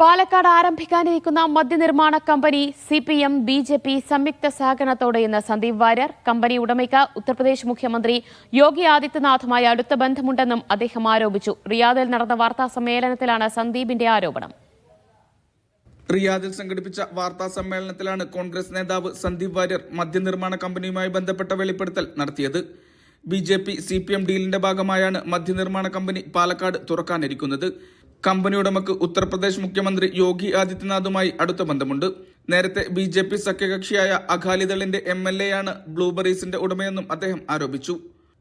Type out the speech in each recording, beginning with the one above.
പാലക്കാട് ആരംഭിക്കാനിരിക്കുന്ന മദ്യനിർമ്മാണ company C P M B J P സംയുക്ത സഹകരണത്തോടെ ഇന്ന് സന്ദീപ് വാര്യർ കമ്പനി ഉടമയ്ക്ക് ഉത്തർപ്രദേശ് മുഖ്യമന്ത്രി യോഗി ആദിത്യനാഥുമായി അടുത്ത ബന്ധമുണ്ടെന്നും അദ്ദേഹം ആരോപിച്ചു. റിയാദിൽ നടന്ന വാർത്താ സമ്മേളനത്തിലാണ് സന്ദീപിന്റെ ആരോപണം. റിയാദിൽ സംഘടിപ്പിച്ച വാർത്താ സമ്മേളനത്തിലാണ് കോൺഗ്രസ് നേതാവ് സന്ദീപ് വാര്യർ മദ്യനിർമ്മാണ കമ്പനിയുമായി ബന്ധപ്പെട്ട വെളിപ്പെടുത്തൽ നടത്തിയത്. B J P C P M ഡീലിന്റെ ഭാഗമായാണ് മദ്യനിർമ്മാണ കമ്പനി പാലക്കാട് തുറക്കാനിരിക്കുന്നത്. കമ്പനി ഉടമക്ക് ഉത്തർപ്രദേശ് മുഖ്യമന്ത്രി യോഗി ആദിത്യനാഥുമായി അടുത്ത ബന്ധമുണ്ട്. നേരത്തെ ബി ജെ പി സഖ്യകക്ഷിയായ അകാലിദളിന്റെ എം എൽ എ ആണ് ബ്ലൂബെറീസിന്റെ ഉടമയെന്നും അദ്ദേഹം ആരോപിച്ചു.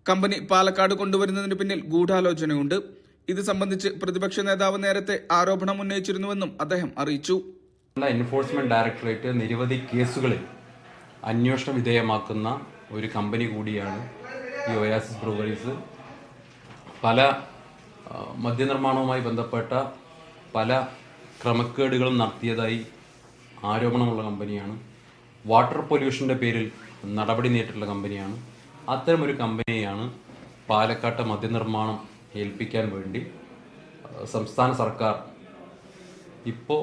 കമ്പനി പാലക്കാട് കൊണ്ടുവരുന്നതിന് പിന്നിൽ ഗൂഢാലോചനയുണ്ട്. ഇത് സംബന്ധിച്ച് പ്രതിപക്ഷ നേതാവ് നേരത്തെ ആരോപണം ഉന്നയിച്ചിരുന്നുവെന്നും അദ്ദേഹം അറിയിച്ചു. എൻഫോഴ്സ്മെന്റ് ഡയറക്ടറേറ്റ് നിരവധി കേസുകളിൽ അന്വേഷണ വിധേയമാക്കുന്ന ഒരു കമ്പനി കൂടിയാണ് ഈ ഒയാസിസ് പല മദ്യനിർമ്മാണവുമായി ബന്ധപ്പെട്ട പല ക്രമക്കേടുകളും നടത്തിയതായി ആരോപണമുള്ള കമ്പനിയാണ്. വാട്ടർ പൊല്യൂഷന്റെ പേരിൽ നടപടി നേരിട്ടുള്ള കമ്പനിയാണ്. അത്തരമൊരു കമ്പനിയാണ് പാലക്കാട്ട് മദ്യനിർമ്മാണം ഏൽപ്പിക്കാൻ വേണ്ടി സംസ്ഥാന സർക്കാർ ഇപ്പോൾ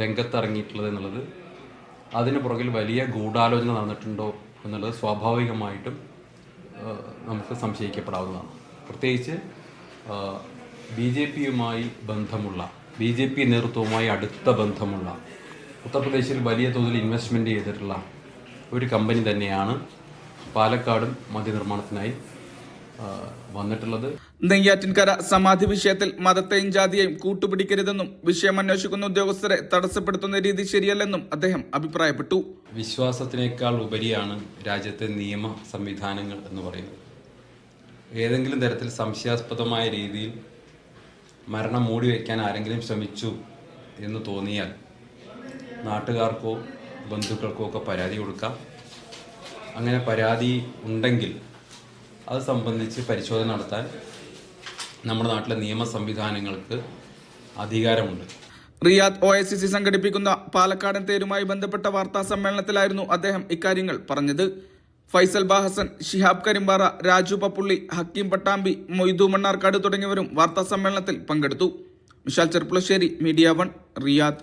രംഗത്തിറങ്ങിയിട്ടുള്ളത് എന്നുള്ളത് അതിന് പുറകിൽ വലിയ ഗൂഢാലോചന നടന്നിട്ടുണ്ടോ എന്നുള്ളത് സ്വാഭാവികമായിട്ടും നമുക്ക് സംശയിക്കപ്പെടാവുന്നതാണ്. പ്രത്യേകിച്ച് ബി ജെ പിയുമായി ബന്ധമുള്ള ബി ജെ പി നേതൃത്വവുമായി അടുത്ത ബന്ധമുള്ള ഉത്തർപ്രദേശിൽ വലിയ തോതിൽ ഇൻവെസ്റ്റ്മെന്റ് ചെയ്തിട്ടുള്ള ഒരു കമ്പനി തന്നെയാണ് പാലക്കാടും മദ്യനിർമ്മാണത്തിനായി നിർമ്മാണത്തിനായി വന്നിട്ടുള്ളത്. നെയ്യാറ്റിൻകര സമാധി വിഷയത്തിൽ മതത്തെയും ജാതിയെയും കൂട്ടുപിടിക്കരുതെന്നും വിഷയം അന്വേഷിക്കുന്ന ഉദ്യോഗസ്ഥരെ തടസ്സപ്പെടുത്തുന്ന രീതി ശരിയല്ലെന്നും അദ്ദേഹം അഭിപ്രായപ്പെട്ടു. വിശ്വാസത്തിനേക്കാൾ ഉപരിയാണ് രാജ്യത്തെ നിയമ സംവിധാനങ്ങൾ എന്ന് പറയുന്നത്. ഏതെങ്കിലും തരത്തിൽ സംശയാസ്പദമായ രീതിയിൽ മരണം മൂടി വയ്ക്കാൻ ആരെങ്കിലും ശ്രമിച്ചു എന്ന് തോന്നിയാൽ നാട്ടുകാർക്കോ ബന്ധുക്കൾക്കോ ഒക്കെ പരാതി കൊടുക്കാം. അങ്ങനെ പരാതി ഉണ്ടെങ്കിൽ അത് സംബന്ധിച്ച് പരിശോധന നടത്താൻ നമ്മുടെ നാട്ടിലെ നിയമ സംവിധാനങ്ങൾക്ക് അധികാരമുണ്ട്. റിയാദ് ഒ എസ് സി സംഘടിപ്പിക്കുന്ന പാലക്കാടൻ തേരുമായി ബന്ധപ്പെട്ട വാർത്താ സമ്മേളനത്തിലായിരുന്നു അദ്ദേഹം ഇക്കാര്യങ്ങൾ പറഞ്ഞത്. ഫൈസൽ ബാഹസൻ ഷിഹാബ് കരിമ്പാറ രാജു പപ്പുള്ളി ഹക്കീം പട്ടാമ്പി മൊയ്തു മണ്ണാർക്കാട് തുടങ്ങിയവരും വാർത്താ സമ്മേളനത്തിൽ പങ്കെടുത്തു. Vishal Cherpulassery Media One Riyadh.